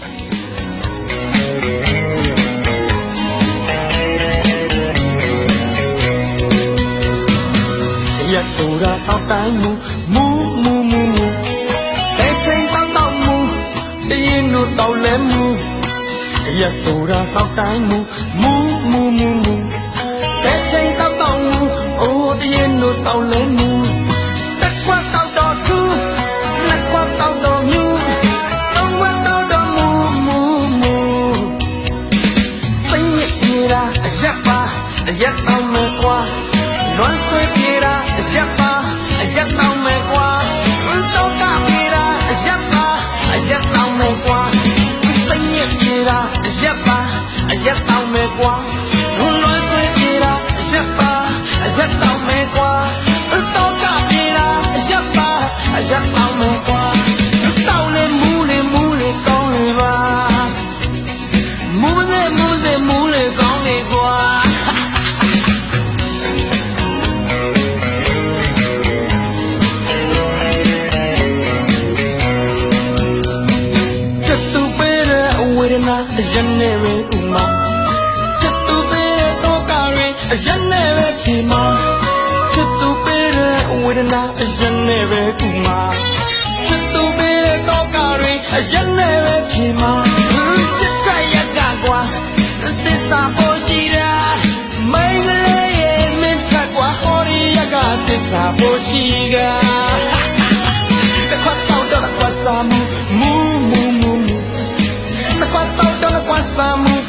ရက်ဆိုတာတောက်တိုင်းမူမူမူမူမူတဲ့ ရက်တောက်မယ်ကွာလွမ်းဆွေးပြေ အရင်နဲ့ပဲဖြေမာချက်သူပေးတဲ့အဝေဒနာအရင်နဲ့ပဲဥမာချက်သူပေးတဲ့တော့ကရင်အရင်နဲ့ပဲဖြေမာချစ်ဆက်ရကကွာသစ္စာပေါ်ရှိတာမိန်းကလေးရဲ့မင်းထက်ကွာဟောရီရကသစ္စာပေါ်ရှိက The quad out on the quad samu mu mu mu mu The quad out on the quad samu mu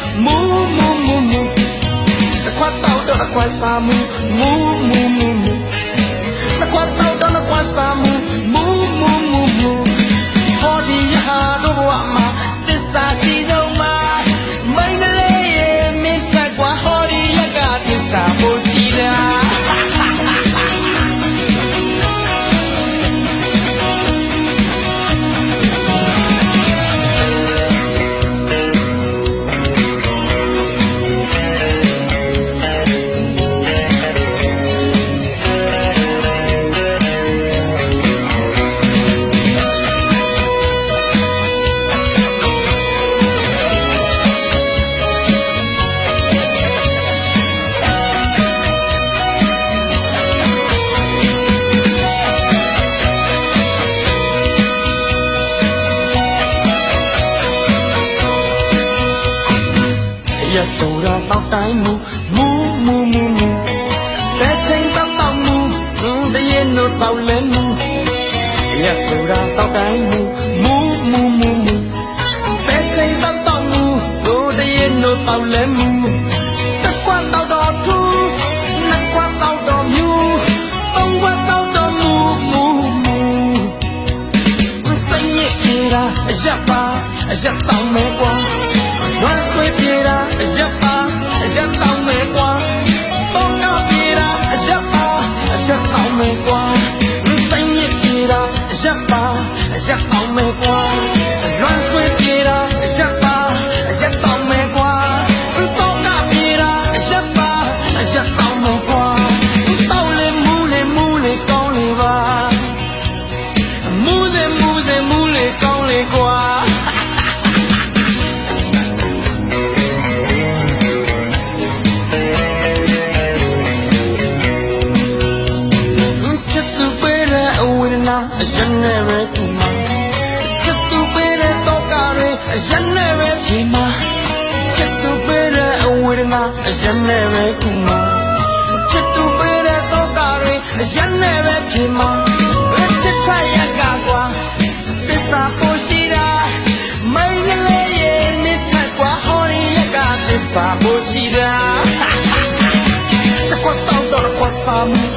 dona com essa mu, mu, mu, mu, é mu. Na quadrodona com essa mu. ရဆိုတာတောက်တိုင်းမူမူမူမူမူတဲ့ချိန်တောက်တောက်မူတရင်တို့တောက်လဲမူရဆိုတာတောက်တိုင်းမူမူမူမူမူတဲ့ချိန်တောက်တောက်မူတို့တရင်တို့တောက်လဲမူတစ်ခွက်တောက်တော့သူနှစ်ခွက်တောက်တော့မြူသုံးခွက်တောက်တော့မူမူမူစိတ်ညစ်ပြေတာအရက်ပါ အရက်တောင်းမဲကွာဝမ်းဆွေးပြေတာအရက်ပါအရက်တောင်းမဲကွာပေါင်းနာပြေတာအရက်ပါအရက်တောင်းမဲကွာစိတ်ညစ်ပြေတာအရက်ပါအရက်တောင်းမဲကွာဝမ်းဆွေး အရက်နဲ့ပဲဖြေမှာချက်သူပေးတဲ့အဝေဒနာအရက်နဲ့ပဲခုမှာချက်သူပေးတဲ့တော့ကတွေအရက်နဲ့ပဲဖြေမှာဘယ်ချက်ဖက်ရကကွာသစ္စာပေါ်ရှိတာမိုင်းကလေးရဲ့မြစ်ထက်ကွာဟောရင်ရကသစ္စာပေါ်ရှိတာတကွတော့တော့ကွာဆမ်း